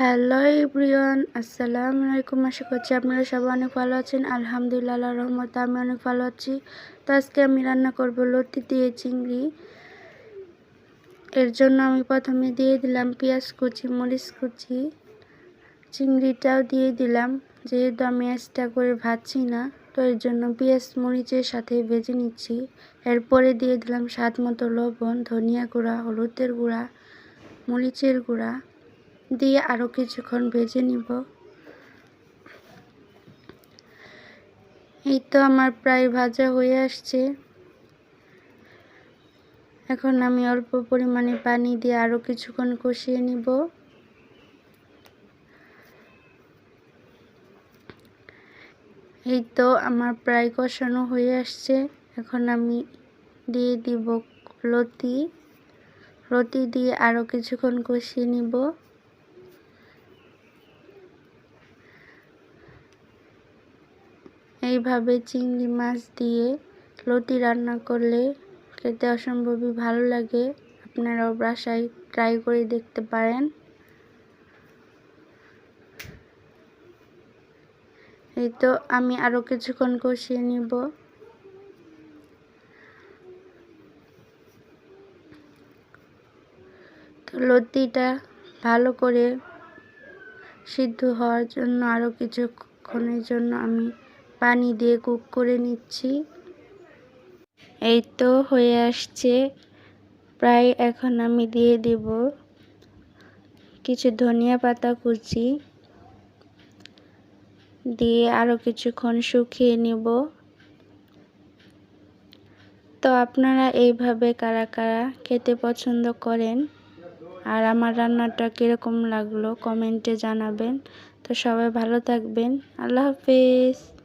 Hello everyone আসসালামু আলাইকুম আশা করছি আপনারা সবাই অনেক ভালো আছেন। আলহামদুলিল্লাহ রহমত আমি অনেক ভালো আছি। তো আজকে আমি রান্না করব লতি দিয়ে চিংড়ি। এর জন্য আমি প্রথমে দিয়ে দিলাম পেঁয়াজ কুচি, মরিচ কুচি। চিংড়িটাও দিয়ে দিলাম। যেহেতু আমি এক্সট্রা করে ভাজছি না, তো এর জন্য পেঁয়াজ, মরিচের সাথে ভেজে নিচ্ছি। এরপরে দিয়ে দিলাম স্বাদ মতো লবণ, ধনিয়া গুঁড়া, হলুদের গুঁড়া, মরিচের গুঁড়া। দিয়ে আরও কিছুক্ষণ ভেজে নিব। এই তো আমার প্রায় ভাজা হয়ে আসছে। এখন আমি অল্প পরিমাণে পানি দিয়ে আরও কিছুক্ষণ কষিয়ে নিব। এই তো আমার প্রায় কষানো হয়ে আসছে। এখন আমি দিয়ে দিব লতি লতি দিয়ে আরও কিছুক্ষণ কষিয়ে নিব। এইভাবে চিংড়ি মাছ দিয়ে লতি রান্না করলে খেতে অসম্ভবই ভালো লাগে। আপনারাও বাসায় ট্রাই করে দেখতে পারেন। এই তো আমি আরও কিছুক্ষণ কষিয়ে নিব। লতিটা ভালো করে সিদ্ধ হওয়ার জন্য আরও কিছুক্ষণের জন্য আমি পানি দিয়ে কুক করে নিচ্ছি। এই তো হয়ে আসছে। প্রায় এখন আমি দিয়ে দেব কিছু ধনিয়া পাতা কুচি। দিয়ে আরও কিছুক্ষণ শুকিয়ে নেব। তো আপনারা এইভাবে কারা কারা খেতে পছন্দ করেন আর আমার রান্নাটা কীরকম লাগল কমেন্টে জানাবেন। তো সবাই ভালো থাকবেন। আল্লাহ হাফেজ।